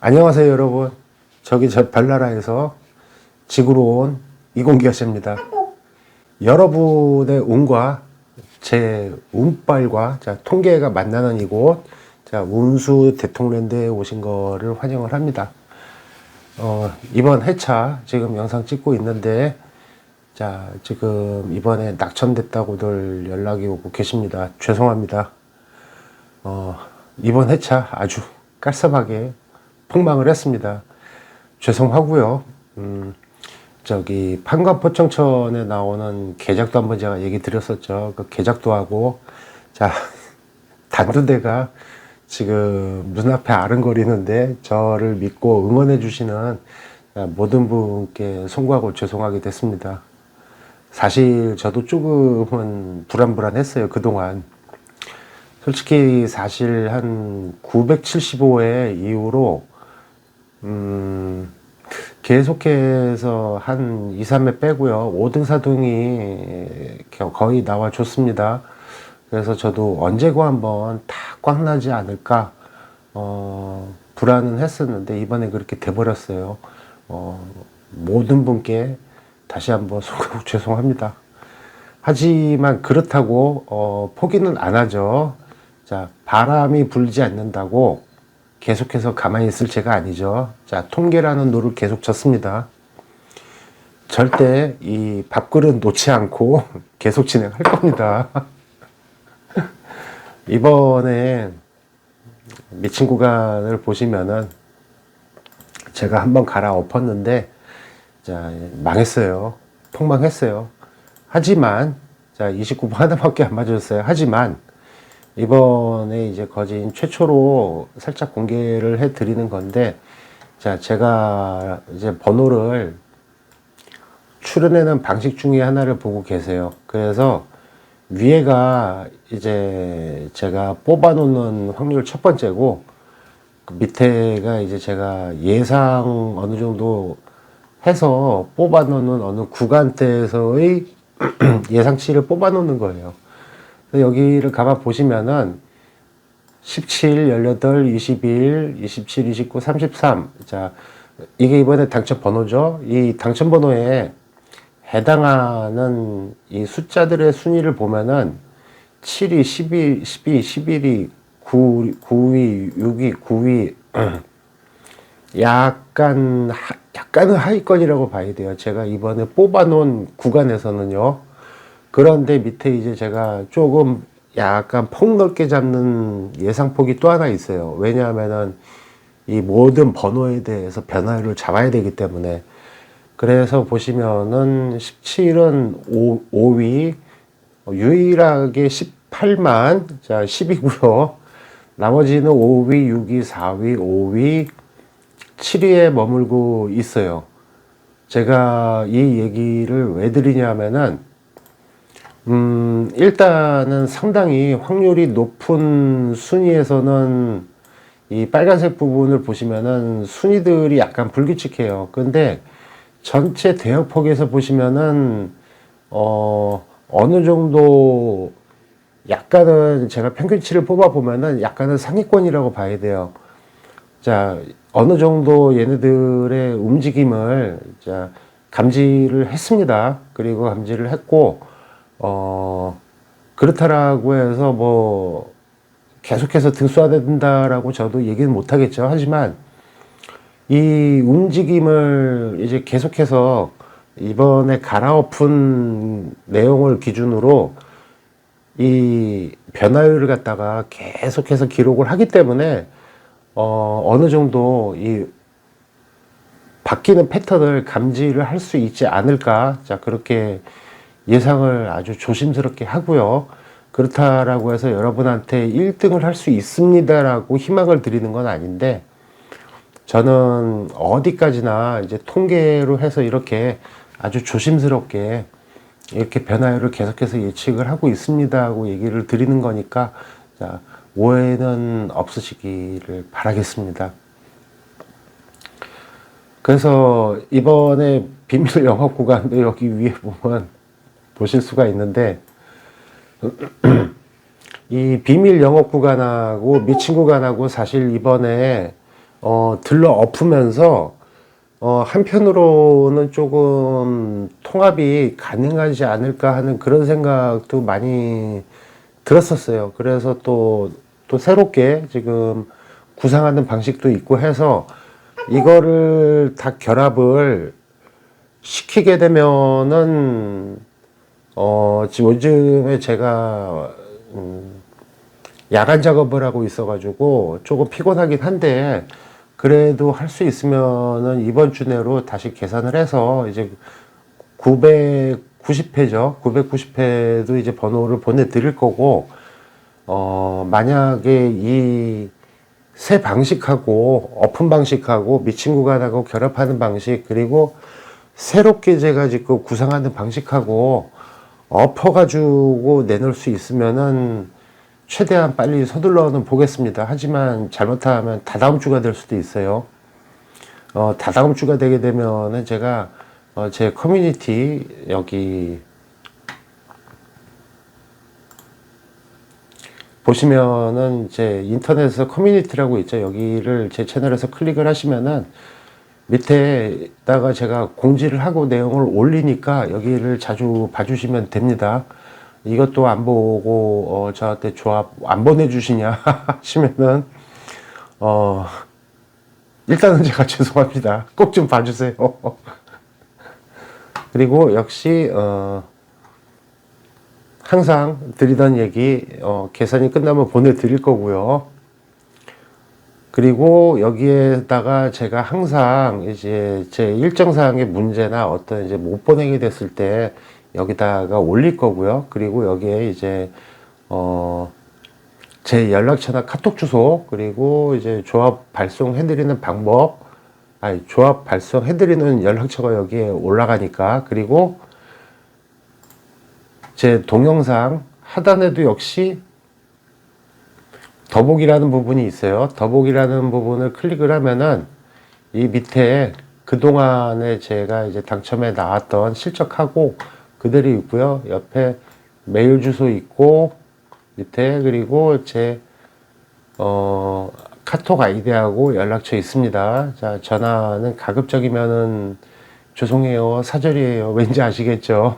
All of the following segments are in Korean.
안녕하세요 여러분. 저기 저 별나라에서 지구로 온 이공기아씨입니다. 여러분의 운과 제 운빨과 자, 통계가 만나는 이곳 자, 운수 대통령대에 오신 거를 환영을 합니다. 어, 이번 회차 지금 영상 찍고 있는데 자 지금 이번에 낙천됐다고들 연락이 오고 계십니다. 죄송합니다. 어, 이번 회차 아주 깔쌈하게 폭망을 했습니다. 죄송하고요. 음, 저기 판관포청천에 나오는 계작도 한번 제가 얘기 드렸었죠. 그 계작도 하고 자 단두대가 지금 눈앞에 아른거리는데 저를 믿고 응원해 주시는 모든 분께 송구하고 죄송하게 됐습니다. 사실 저도 조금은 불안불안했어요 그동안. 솔직히 사실 한 975회 이후로 음 계속해서 한 2, 3회 빼고요. 5등, 4등이 거의 나와 줬습니다. 그래서 저도 언제고 한번 다 꽉 나지 않을까 어 불안은 했었는데 이번에 그렇게 돼버렸어요. 어 모든 분께 다시 한번 송구 죄송합니다. 하지만 그렇다고 어, 포기는 안 하죠. 자, 바람이 불지 않는다고 계속해서 가만히 있을 제가 아니죠. 자, 통계라는 노를 계속 쳤습니다. 절대 이 밥그릇 놓지 않고 계속 진행할 겁니다. 이번에 미친 구간을 보시면은 제가 한번 갈아엎었는데 자, 망했어요. 폭망했어요. 하지만 자 29번 하나밖에 안 맞았어요. 하지만 이번에 이제 거진 최초로 살짝 공개를 해 드리는 건데 자 제가 이제 번호를 출연하는 방식 중에 하나를 보고 계세요. 그래서 위에가 이제 제가 뽑아 놓는 확률 첫 번째고 그 밑에가 이제 제가 예상 어느 정도 해서 뽑아 놓는 어느 구간대에서의 예상치를 뽑아 놓는 거예요. 여기를 가만 보시면은 17, 18, 21, 27, 29, 33. 자, 이게 이번에 당첨 번호죠. 이 당첨 번호에 해당하는 이 숫자들의 순위를 보면은 7위, 12, 12, 11위, 9, 9위, 6위, 9위. 약간, 하, 약간은 하위권이라고 봐야 돼요. 제가 이번에 뽑아놓은 구간에서는요. 그런데 밑에 이제 제가 조금 약간 폭넓게 잡는 예상폭이 또 하나 있어요. 왜냐하면은 이 모든 번호에 대해서 변화를 잡아야 되기 때문에 그래서 보시면은 17은 5, 5위, 유일하게 18만, 자, 10이고요. 나머지는 5위, 6위, 4위, 5위, 7위에 머물고 있어요. 제가 이 얘기를 왜 드리냐면은, 음, 일단은 상당히 확률이 높은 순위에서는 이 빨간색 부분을 보시면은 순위들이 약간 불규칙해요. 근데 전체 대역폭에서 보시면은, 어, 어느 정도 약간은 제가 평균치를 뽑아 보면은 약간은 상위권이라고 봐야 돼요. 자, 어느 정도 얘네들의 움직임을 자, 감지를 했습니다. 그리고 감지를 했고, 어, 그렇다라고 해서 뭐, 계속해서 등수해야 된다라고 저도 얘기는 못 하겠죠. 하지만, 이 움직임을 이제 계속해서 이번에 갈아엎은 내용을 기준으로 이 변화율을 갖다가 계속해서 기록을 하기 때문에 어, 어느 정도 이 바뀌는 패턴을 감지를 할 수 있지 않을까. 자, 그렇게 예상을 아주 조심스럽게 하고요. 그렇다라고 해서 여러분한테 1등을 할 수 있습니다라고 희망을 드리는 건 아닌데, 저는 어디까지나 이제 통계로 해서 이렇게 아주 조심스럽게 이렇게 변화율을 계속해서 예측을 하고 있습니다 하고 얘기를 드리는 거니까 자, 오해는 없으시기를 바라겠습니다. 그래서 이번에 비밀 영업 구간도 여기 위에 보면 보실 수가 있는데 이 비밀 영업 구간하고 미친 구간하고 사실 이번에 어, 들러 엎으면서 어, 한편으로는 조금 통합이 가능하지 않을까 하는 그런 생각도 많이 들었었어요. 그래서 또, 또 새롭게 지금 구상하는 방식도 있고 해서 이거를 다 결합을 시키게 되면은 어, 지금 요즘에 제가 음, 야간 작업을 하고 있어가지고 조금 피곤하긴 한데 그래도 할 수 있으면은 이번 주 내로 다시 계산을 해서 이제 990회죠. 990회도 이제 번호를 보내드릴 거고 어, 만약에 이 새 방식하고 오픈 방식하고 미친 구간하고 결합하는 방식 그리고 새롭게 제가 지금 구상하는 방식하고 엎어가지고 내놓을 수 있으면은 최대한 빨리 서둘러는 보겠습니다. 하지만 잘못하면 다다음 주가 될 수도 있어요. 어, 다다음 주가 되게 되면은 제가 어, 제 커뮤니티 여기 보시면은 이제 인터넷에서 커뮤니티라고 있죠. 여기를 제 채널에서 클릭을 하시면은 밑에다가 제가 공지를 하고 내용을 올리니까 여기를 자주 봐주시면 됩니다. 이것도 안 보고 어, 저한테 조합 안 보내주시냐 하시면은 어 일단은 제가 죄송합니다. 꼭 좀 봐주세요. 그리고 역시 어 항상 드리던 얘기 어 계산이 끝나면 보내드릴 거고요. 그리고 여기에다가 제가 항상 이제 제 일정사항의 문제나 어떤 이제 못 보내게 됐을 때 여기다가 올릴 거고요. 그리고 여기에 이제 어, 제 연락처나 카톡 주소 그리고 이제 조합 발송해 드리는 방법, 아니 조합 발송해 드리는 연락처가 여기에 올라가니까 그리고 제 동영상 하단에도 역시 더보기라는 부분이 있어요. 더보기라는 부분을 클릭을 하면은 이 밑에 그동안에 제가 이제 당첨에 나왔던 실적하고 그대로 있고요. 옆에 메일 주소 있고 밑에 그리고 제 어, 카톡 아이디하고 연락처 있습니다. 자, 전화는 가급적이면은 죄송해요. 사절이에요. 왠지 아시겠죠?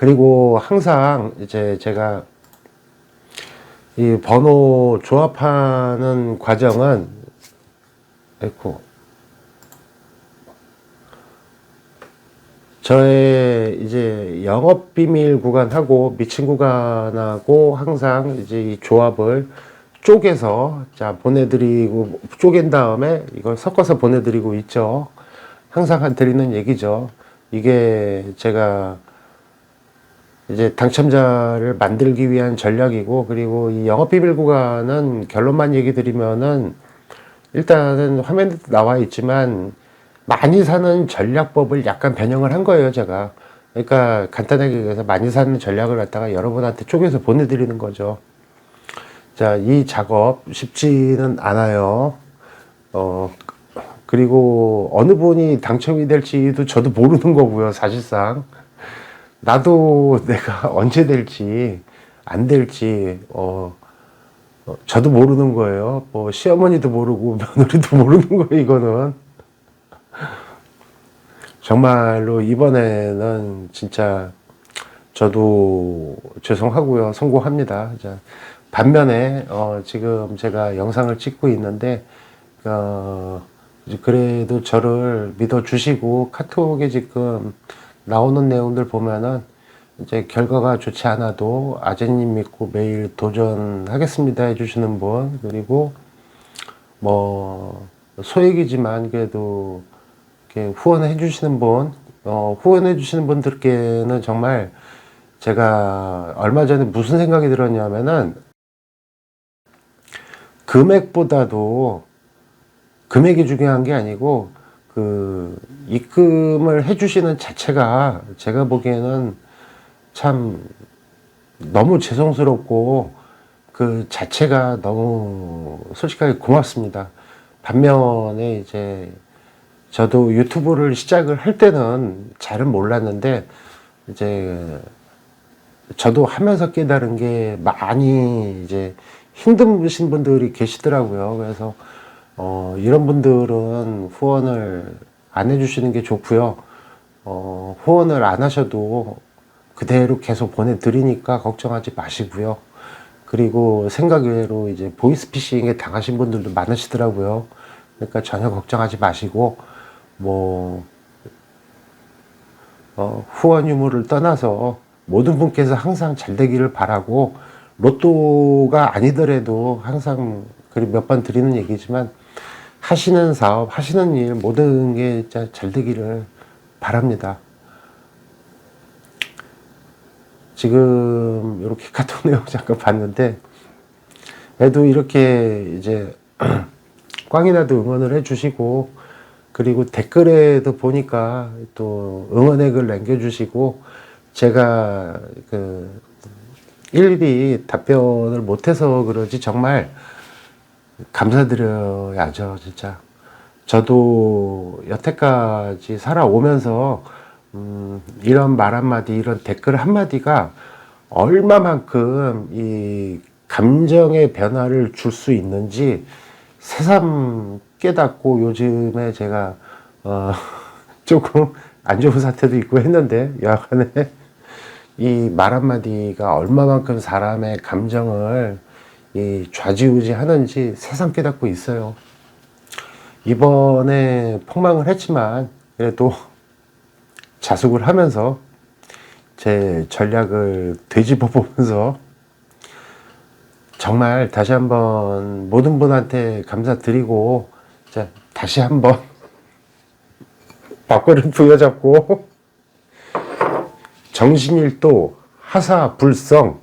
그리고 항상 이제 제가 이 번호 조합하는 과정은 에코 저의 이제 영업 비밀 구간하고 미친 구간하고 항상 이제 이 조합을 쪼개서 자 보내드리고 쪼갠 다음에 이걸 섞어서 보내드리고 있죠. 항상 한 드리는 얘기죠. 이게 제가 이제 당첨자를 만들기 위한 전략이고 그리고 이 영업 비밀 구간은 결론만 얘기 드리면은 일단은 화면에 나와 있지만 많이 사는 전략법을 약간 변형을 한 거예요, 제가. 그러니까 간단하게 얘기해서 많이 사는 전략을 갖다가 여러분한테 쪼개서 보내드리는 거죠. 자, 이 작업 쉽지는 않아요. 어, 그리고 어느 분이 당첨이 될지도 저도 모르는 거고요, 사실상. 나도 내가 언제 될지, 안 될지, 어, 어, 저도 모르는 거예요. 뭐, 시어머니도 모르고, 며느리도 모르는 거예요, 이거는. 정말로 이번에는 진짜 저도 죄송하고요. 성공합니다. 자, 반면에 어, 지금 제가 영상을 찍고 있는데 어, 그래도 저를 믿어주시고 카톡에 지금 나오는 내용들 보면은 이제 결과가 좋지 않아도 아재님 믿고 매일 도전하겠습니다 해주시는 분. 그리고 뭐 소액이지만 그래도 이렇게 후원해 주시는 분, 어, 후원해 주시는 분들께는 정말 제가 얼마 전에 무슨 생각이 들었냐면은 금액보다도 금액이 중요한 게 아니고 그 입금을 해 주시는 자체가 제가 보기에는 참 너무 죄송스럽고 그 자체가 너무 솔직하게 고맙습니다. 반면에 이제 저도 유튜브를 시작을 할 때는 잘은 몰랐는데 이제 저도 하면서 깨달은 게 많이 이제 힘드신 분들이 계시더라고요. 그래서 어, 이런 분들은 후원을 안 해주시는 게 좋고요. 어, 후원을 안 하셔도 그대로 계속 보내드리니까 걱정하지 마시고요. 그리고 생각 외로 이제 보이스피싱에 당하신 분들도 많으시더라고요. 그러니까 전혀 걱정하지 마시고 뭐 어, 후원 유무를 떠나서 모든 분께서 항상 잘 되기를 바라고 로또가 아니더라도 항상 몇번 드리는 얘기지만 하시는 사업, 하시는 일 모든 게 잘 되기를 바랍니다. 지금 이렇게 카톡 내용 잠깐 봤는데 애도 이렇게 이제 꽝이나도 응원을 해주시고 그리고 댓글에도 보니까 또 응원액을 남겨주시고 제가 그 일일이 답변을 못해서 그러지 정말 감사드려야죠 진짜. 저도 여태까지 살아오면서 음, 이런 말 한마디 이런 댓글 한마디가 얼마만큼 이 감정의 변화를 줄 수 있는지 새삼 깨닫고 요즘에 제가 어, 조금 안 좋은 사태도 있고 했는데 여하간에. 이 말 한마디가 얼마만큼 사람의 감정을 이 좌지우지 하는지 새삼 깨닫고 있어요. 이번에 폭망을 했지만 그래도 자숙을 하면서 제 전략을 되짚어 보면서 정말 다시 한번 모든 분한테 감사드리고 자, 다시 한번 박권을 부여잡고 정신일도 하사불성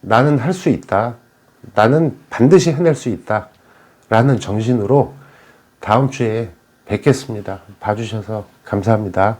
나는 할 수 있다. 나는 반드시 해낼 수 있다. 라는 정신으로 다음 주에 뵙겠습니다. 봐주셔서 감사합니다.